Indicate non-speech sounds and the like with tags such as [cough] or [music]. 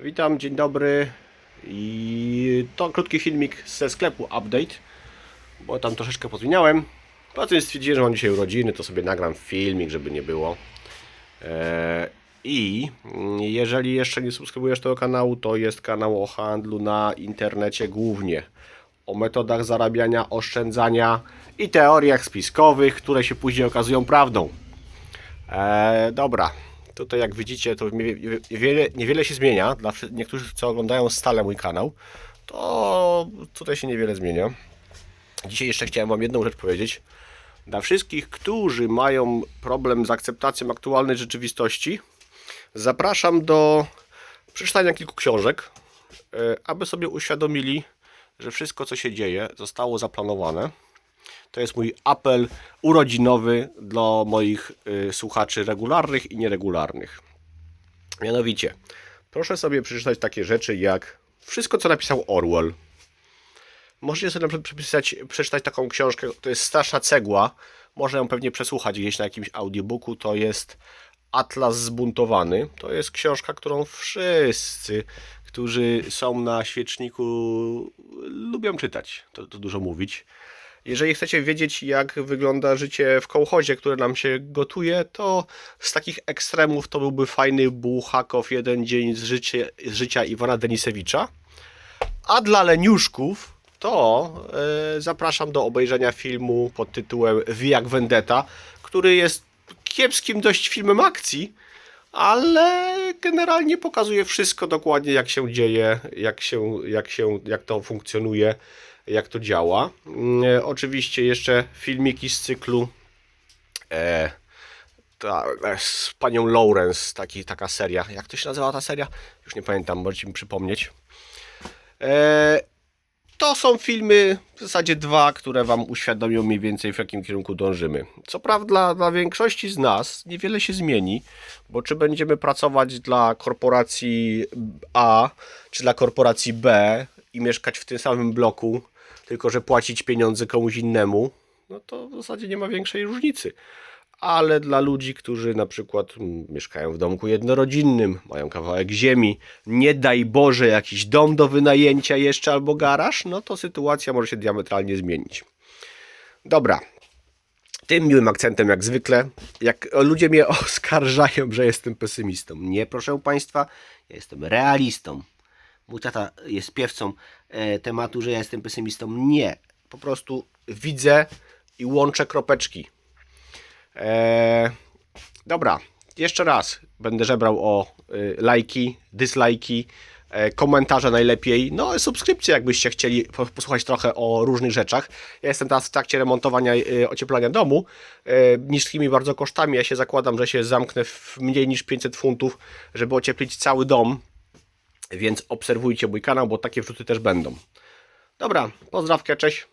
Witam, dzień dobry. I to krótki filmik ze sklepu Update, bo tam troszeczkę pozmieniałem. Potem stwierdziłem, że mam dzisiaj urodziny, to sobie nagram filmik, żeby nie było. Eee, I jeżeli jeszcze nie subskrybujesz tego kanału, to jest kanał o handlu na internecie głównie. O metodach zarabiania, oszczędzania i teoriach spiskowych, które się później okazują prawdą. E, dobra, tutaj jak widzicie, to nie- niewiele, niewiele się zmienia. Dla niektórych, co oglądają stale mój kanał, to tutaj się niewiele zmienia. Dzisiaj jeszcze chciałem Wam jedną rzecz powiedzieć. Dla wszystkich, którzy mają problem z akceptacją aktualnej rzeczywistości, zapraszam do przeczytania kilku książek, e, aby sobie uświadomili, że wszystko, co się dzieje, zostało zaplanowane. To jest mój apel urodzinowy dla moich y, słuchaczy regularnych i nieregularnych. Mianowicie, proszę sobie przeczytać takie rzeczy jak wszystko, co napisał Orwell. Możecie sobie na przykład przeczytać taką książkę, to jest Straszna Cegła. Można ją pewnie przesłuchać gdzieś na jakimś audiobooku. To jest Atlas Zbuntowany. To jest książka, którą wszyscy, którzy są na świeczniku, lubią czytać. To, to dużo mówić. Jeżeli chcecie wiedzieć, jak wygląda życie w kołchozie, które nam się gotuje, to z takich ekstremów to byłby fajny Bułhakow Jeden dzień z, życie, z życia Iwana Denisewicza. A dla leniuszków to e, zapraszam do obejrzenia filmu pod tytułem Wijak Vendetta, który jest kiepskim dość filmem akcji, ale generalnie pokazuje wszystko dokładnie, jak się dzieje, jak, się, jak, się, jak to funkcjonuje, jak to działa. Mm, e, oczywiście jeszcze filmiki z cyklu e, ta, e, z panią Lawrence, taki, taka seria. Jak to się nazywa ta seria? Już nie pamiętam, możecie mi przypomnieć. E, to są filmy, w zasadzie dwa, które Wam uświadomią mniej więcej w jakim kierunku dążymy. Co prawda dla, dla większości z nas niewiele się zmieni, bo czy będziemy pracować dla korporacji A, czy dla korporacji B i mieszkać w tym samym bloku, tylko że płacić pieniądze komuś innemu, no to w zasadzie nie ma większej różnicy ale dla ludzi, którzy na przykład mm, mieszkają w domku jednorodzinnym, mają kawałek ziemi, nie daj Boże jakiś dom do wynajęcia jeszcze albo garaż, no to sytuacja może się diametralnie zmienić. Dobra. Tym miłym akcentem jak zwykle, jak ludzie mnie [laughs] oskarżają, że jestem pesymistą. Nie, proszę Państwa, ja jestem realistą. Mój tata jest piewcą e, tematu, że ja jestem pesymistą. Nie, po prostu widzę i łączę kropeczki. Eee, dobra, jeszcze raz będę żebrał o y, lajki, dislajki, e, komentarze najlepiej, no i subskrypcje, jakbyście chcieli po- posłuchać trochę o różnych rzeczach. Ja jestem teraz w trakcie remontowania y, ocieplania domu, e, niskimi bardzo kosztami. Ja się zakładam, że się zamknę w mniej niż 500 funtów, żeby ocieplić cały dom, więc obserwujcie mój kanał, bo takie wrzuty też będą. Dobra, pozdrawkę, cześć.